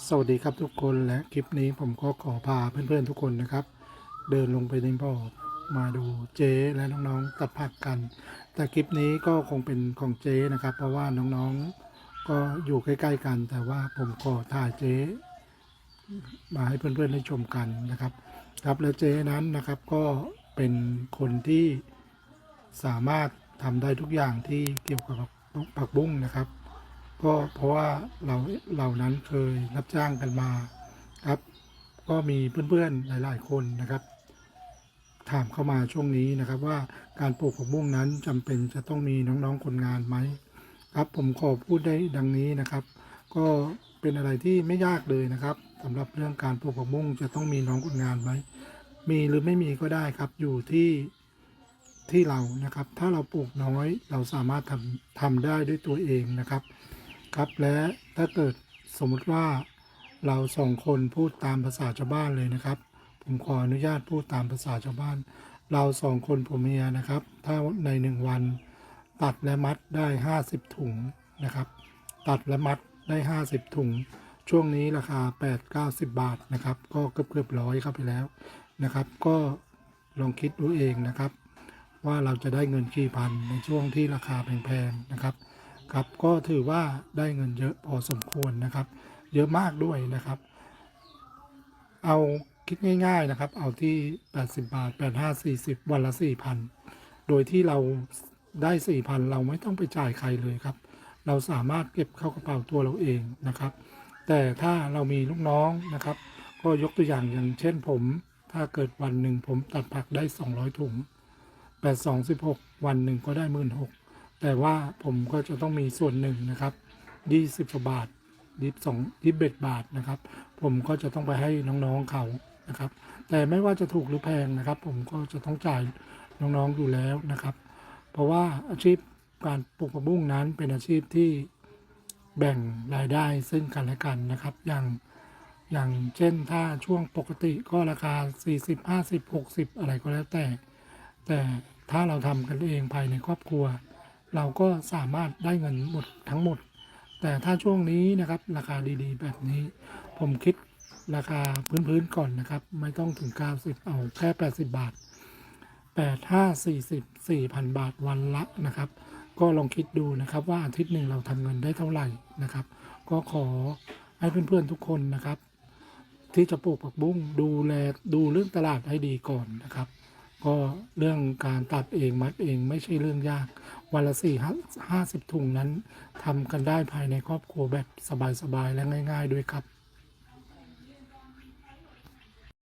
สวัสดีครับทุกคนและคลิปนี้ผมก็ขอพาเพื่อนๆทุกคนนะครับ เดินลงไปในบ่อมาดูเจ๊และน้องๆตัดผักกัน แต่คลิปนี้ก็คงเป็นของเจ๊นะครับ เพราะว่าน้องๆก็อยู่ใกล้ๆกัน แต่ว่าผมขอถ่ายเจ๊มาให้เพื่อนๆได้ชมกันนะครับ ครับและเจ๊นั้นนะครับก็เป็นคนที่สามารถทำได้ทุกอย่างที่เกี่ยวกับผักบุ้งนะครับ ก็เพราะว่าเราเหล่านั้นเคยรับจ้างกันมาครับ ก็มีเพื่อนๆหลาย ๆ คนนะครับ ถามเข้ามาช่วงนี้นะครับ ว่าการปลูกผักบุ้งนั้นจำเป็นจะต้องมีน้องๆคนงานไหมครับ ผมขอพูดได้ดังนี้นะครับ ก็เป็นอะไรที่ไม่ยากเลยนะครับสำหรับเรื่องการปลูกผักบุ้งจะต้องมีน้องคนงานไหมมีหรือไม่มีก็ได้ครับอยู่ที่ที่เรานะครับ ถ้าเราปลูกน้อยเราสามารถทำทำได้ด้วยตัวเองนะครับ ครับและถ้าเกิดสมมติว่าเราสองคนพูดตามภาษาชาวบ้านเลยนะครับ ผมขออนุญาตพูดตามภาษาชาวบ้าน เราสองคนผัวเมียนะครับ ถ้าในหนึ่งวันตัดและมัดได้ 50 ถุงนะครับ ตัดและมัดได้ 50 ถุง ช่วงนี้ราคา 8 90 บาทนะครับ ก็เกือบเกือบร้อยเข้าไปแล้วนะครับ ก็ลองคิดดูเองนะครับ ว่าเราจะได้เงินกี่พันในช่วงที่ราคาแพงๆนะครับ ครับก็ถือว่าได้เงินเยอะพอสมควรนะครับ เยอะมากด้วยนะครับ เอาคิดง่าย ๆนะครับ เอาที่ 80 บาท 85 40 วันละ 4,000 โดยที่เราได้ 4,000 เราไม่ต้องไปจ่ายใครเลยครับ เราสามารถเก็บเข้ากระเป๋าตัวเราเองนะครับ แต่ถ้าเรามีลูกน้องนะครับ ก็ยกตัวอย่างอย่างเช่นผม ถ้าเกิดวันหนึ่งผมตัดผักได้ 200 ถุง 8 2 16 วันหนึ่งก็ได้ 1 6ื่น แต่ว่าผมก็จะต้องมีส่วนหนึ่งนะครับ20กว่าบาท22 21บาทนะครับ ผมก็จะต้องไปให้น้องๆเขานะครับ แต่ไม่ว่าจะถูกหรือแพงนะครับ ผมก็จะต้องจ่ายน้องๆอยู่แล้วนะครับ เพราะว่าอาชีพการปลูกผักบุ้งนั้นเป็นอาชีพที่แบ่งรายได้ซึ่งกันและกันนะครับ อย่างอย่างเช่นถ้าช่วงปกติก็ราคา 40 50 60 อะไรก็แล้วแต่ แต่ถ้าเราทำกันเองภายในครอบครัว เราก็สามารถได้เงินหมดทั้งหมด แต่ถ้าช่วงนี้นะครับราคาดีๆ แบบนี้ ผมคิดราคาพื้นๆก่อนนะครับ ไม่ต้องถึง 90 เอาแค่ 80 บาท 8 5 40 4,000 บาทวันละนะครับ ก็ลองคิดดูนะครับว่าอาทิตย์หนึ่งเราทำเงินได้เท่าไหร่นะครับ ก็ขอให้เพื่อนๆทุกคนนะครับ ที่จะปลูกผักบุ้งดูแลดูเรื่องตลาดให้ดีก่อนนะครับ ก็เรื่องการตัดเองมัดเองไม่ใช่เรื่องยาก วันละสี่ห้าสิบถุงนั้นทำกันได้ภายในครอบครัวแบบสบายๆ และง่าย ๆ ด้วยครับ